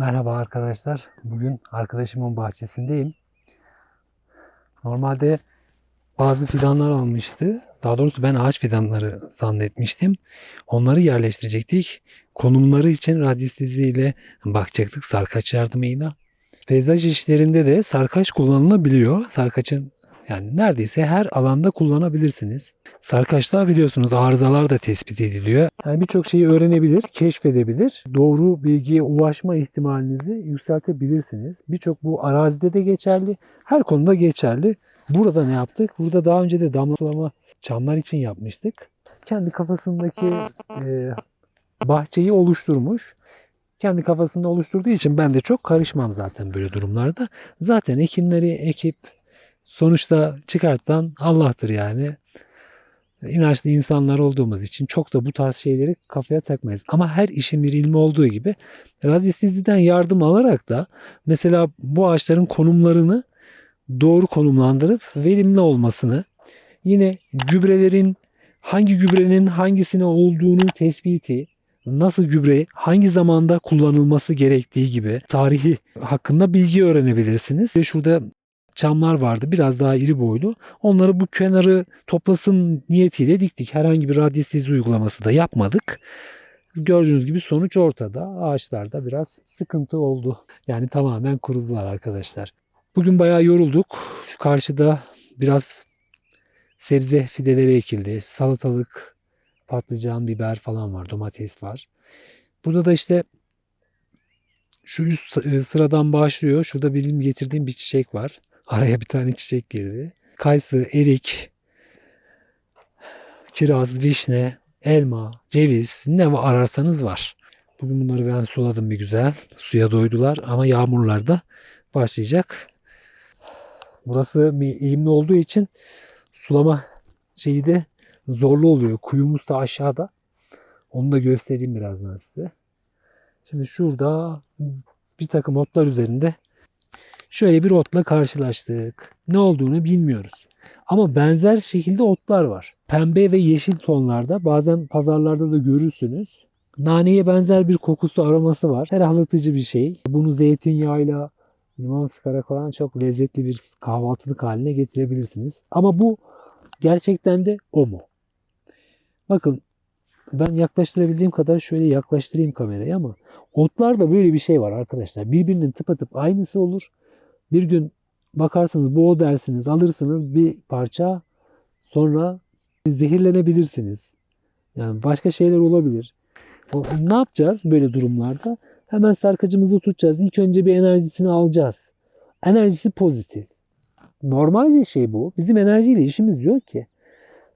Merhaba arkadaşlar. Bugün arkadaşımın bahçesindeyim. Normalde bazı fidanlar almıştı. Daha doğrusu ben ağaç fidanları zannetmiştim. Onları yerleştirecektik. Konumları için radyestezi ile bakacaktık sarkaç yardımıyla. Peyzaj işlerinde de sarkaç kullanılabiliyor. Sarkaçın yani neredeyse her alanda kullanabilirsiniz. Sarkaçta biliyorsunuz arızalar da tespit ediliyor. Yani birçok şeyi öğrenebilir, keşfedebilir. Doğru bilgiye ulaşma ihtimalinizi yükseltebilirsiniz. Birçok bu arazide de geçerli, her konuda geçerli. Burada ne yaptık? Burada daha önce de damla sulama çamlar için yapmıştık. Kendi kafasındaki e, bahçeyi oluşturmuş. Kendi kafasında oluşturduğu için ben de çok karışmam zaten böyle durumlarda. Zaten ekinleri ekip sonuçta çıkartan Allah'tır yani. İnançlı insanlar olduğumuz için çok da bu tarz şeyleri kafaya takmayız. Ama her işin bir ilmi olduğu gibi radyesteziden yardım alarak da mesela bu ağaçların konumlarını doğru konumlandırıp verimli olmasını yine gübrelerin hangi gübrenin hangisine olduğunu tespiti, nasıl gübre hangi zamanda kullanılması gerektiği gibi tarihi hakkında bilgi öğrenebilirsiniz. Ve şurada çamlar vardı biraz daha iri boylu. Onları bu kenarı toplasın niyetiyle diktik. Herhangi bir radyestezi uygulaması da yapmadık. Gördüğünüz gibi sonuç ortada. Ağaçlarda biraz sıkıntı oldu. Yani tamamen kurudular arkadaşlar. Bugün bayağı yorulduk. Şu karşıda biraz sebze fideleri ekildi. Salatalık, patlıcan, biber falan var. Domates var. Burada da işte şu üst sıradan başlıyor. Şurada benim getirdiğim bir çiçek var. Araya bir tane çiçek girdi. Kayısı, erik, kiraz, vişne, elma, ceviz ne ararsanız var. Bugün bunları ben suladım bir güzel. Suya doydular ama yağmurlar da başlayacak. Burası eğimli olduğu için sulama şeyi de zorlu oluyor. Kuyumuz da aşağıda. Onu da göstereyim birazdan size. Şimdi şurada bir takım otlar üzerinde şöyle bir otla karşılaştık. Ne olduğunu bilmiyoruz. Ama benzer şekilde otlar var. Pembe ve yeşil tonlarda bazen pazarlarda da görürsünüz. Naneye benzer bir kokusu aroması var. Ferahlatıcı bir şey. Bunu zeytinyağıyla limon sıkarak falan çok lezzetli bir kahvaltılık haline getirebilirsiniz. Ama bu gerçekten de o mu? Bakın ben yaklaştırabildiğim kadar şöyle yaklaştırayım kamerayı ama otlarda böyle bir şey var arkadaşlar. Birbirinin tıpatıp aynısı olur. Bir gün bakarsınız bu o dersiniz alırsınız bir parça sonra zehirlenebilirsiniz. Yani başka şeyler olabilir. Ne yapacağız böyle durumlarda? Hemen sarkacımızı tutacağız. İlk önce bir enerjisini alacağız. Enerjisi pozitif. Normal bir şey bu. Bizim enerjiyle işimiz yok ki.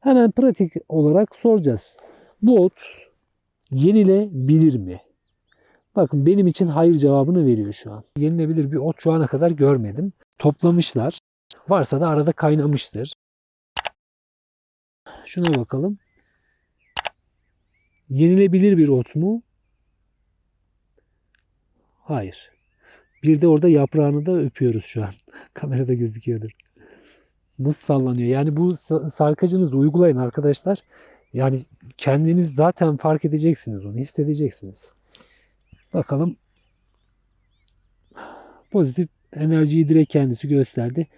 Hemen pratik olarak soracağız. Bu ot yenilebilir mi? Bakın benim için hayır cevabını veriyor şu an. Yenilebilir bir ot şu ana kadar görmedim. Toplamışlar. Varsa da arada kaynamıştır. Şuna bakalım. Yenilebilir bir ot mu? Hayır. Bir de orada yaprağını da öpüyoruz şu an. Kamerada gözüküyordur. Nasıl sallanıyor? Yani bu sarkacınızı uygulayın arkadaşlar. Yani kendiniz zaten fark edeceksiniz onu, hissedeceksiniz. Bakalım. Pozitif enerjiyi direkt kendisi gösterdi.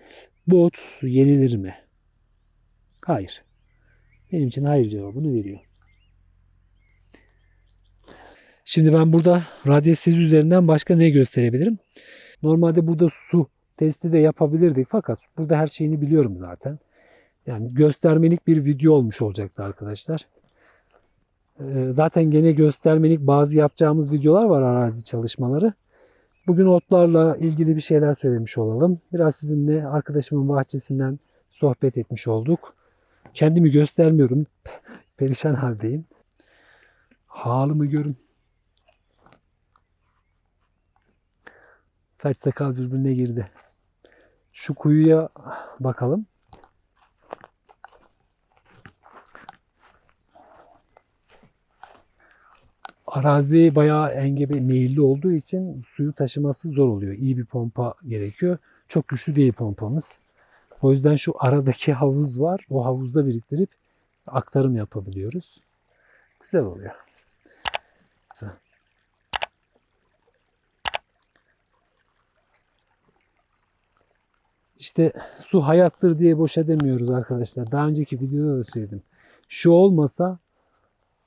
Bu ot yenilir mi? Hayır. Benim için hayır cevabını veriyor. Şimdi ben burada radyestezi üzerinden başka ne gösterebilirim? Normalde burada su testi de yapabilirdik fakat burada her şeyini biliyorum zaten. Yani göstermelik bir video olmuş olacaktı arkadaşlar. Ee, zaten gene göstermelik bazı yapacağımız videolar var arazi çalışmaları. Bugün otlarla ilgili bir şeyler söylemiş olalım. Biraz sizinle arkadaşımın bahçesinden sohbet etmiş olduk. Kendimi göstermiyorum. Perişan haldeyim. Halımı görün. Saç sakal birbirine girdi. Şu kuyuya bakalım. arazi bayağı engebe meyilli olduğu için suyu taşıması zor oluyor. İyi bir pompa gerekiyor. Çok güçlü değil pompamız. O yüzden şu aradaki havuz var. O havuzda biriktirip aktarım yapabiliyoruz. Güzel oluyor. İşte su hayattır diye boş edemiyoruz arkadaşlar. Daha önceki videoda da söyledim. Şu olmasa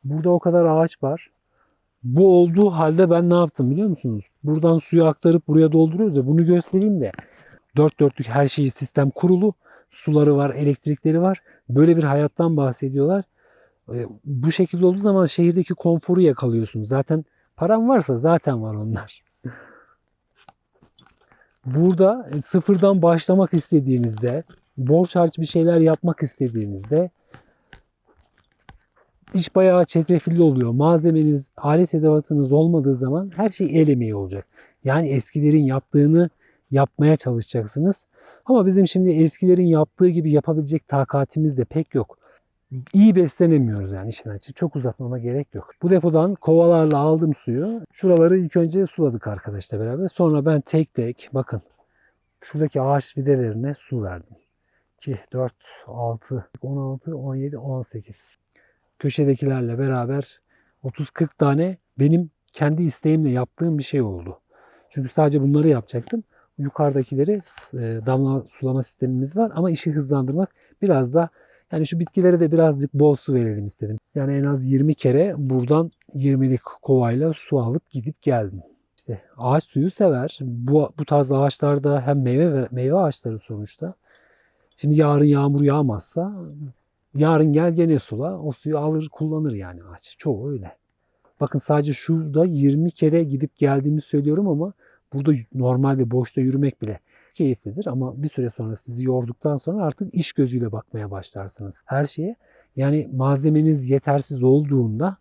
burada o kadar ağaç var. Bu olduğu halde ben ne yaptım biliyor musunuz? Buradan suyu aktarıp buraya dolduruyoruz ya bunu göstereyim de. Dört dörtlük her şeyi sistem kurulu. Suları var, elektrikleri var. Böyle bir hayattan bahsediyorlar. E, Bu şekilde olduğu zaman şehirdeki konforu yakalıyorsunuz. Zaten param varsa zaten var onlar. Burada e, sıfırdan başlamak istediğinizde, borç harç bir şeyler yapmak istediğinizde iş bayağı çetrefilli oluyor. Malzemeniz, alet edevatınız olmadığı zaman her şey el emeği olacak. Yani eskilerin yaptığını yapmaya çalışacaksınız. Ama bizim şimdi eskilerin yaptığı gibi yapabilecek takatimiz de pek yok. İyi beslenemiyoruz yani işin açığı. Çok uzatmama gerek yok. Bu depodan kovalarla aldım suyu. Şuraları ilk önce suladık arkadaşlar beraber. Sonra ben tek tek bakın şuradaki ağaç fidelerine su verdim. 2, 4, 6, 16, 17, 18. Köşedekilerle beraber 30-40 tane benim kendi isteğimle yaptığım bir şey oldu. Çünkü sadece bunları yapacaktım. Yukarıdakileri e, damla sulama sistemimiz var ama işi hızlandırmak biraz da yani şu bitkilere de birazcık bol su verelim istedim. Yani en az 20 kere buradan 20'lik kovayla su alıp gidip geldim. İşte ağaç suyu sever. Bu, bu tarz ağaçlarda hem meyve ve meyve ağaçları sonuçta. Şimdi yarın yağmur yağmazsa yarın gel gene sula. O suyu alır kullanır yani ağaç. Çoğu öyle. Bakın sadece şurada 20 kere gidip geldiğimi söylüyorum ama burada normalde boşta yürümek bile keyiflidir ama bir süre sonra sizi yorduktan sonra artık iş gözüyle bakmaya başlarsınız her şeye. Yani malzemeniz yetersiz olduğunda,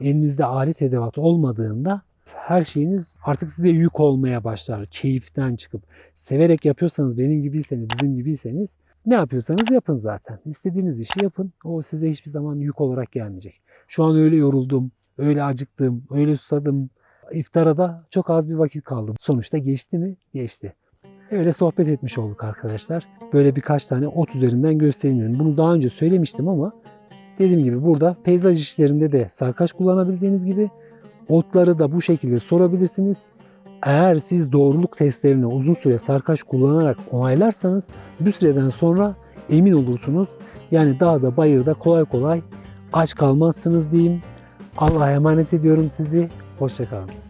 elinizde alet edevat olmadığında her şeyiniz artık size yük olmaya başlar. Keyiften çıkıp severek yapıyorsanız benim gibiyseniz, bizim gibiyseniz ne yapıyorsanız yapın zaten. İstediğiniz işi yapın. O size hiçbir zaman yük olarak gelmeyecek. Şu an öyle yoruldum, öyle acıktım, öyle susadım. İftara da çok az bir vakit kaldı. Sonuçta geçti mi? Geçti. Öyle sohbet etmiş olduk arkadaşlar. Böyle birkaç tane ot üzerinden göstereyim. Bunu daha önce söylemiştim ama dediğim gibi burada peyzaj işlerinde de sarkaç kullanabildiğiniz gibi otları da bu şekilde sorabilirsiniz. Eğer siz doğruluk testlerini uzun süre sarkaç kullanarak onaylarsanız bir süreden sonra emin olursunuz. Yani dağda bayırda kolay kolay aç kalmazsınız diyeyim. Allah'a emanet ediyorum sizi. Hoşçakalın.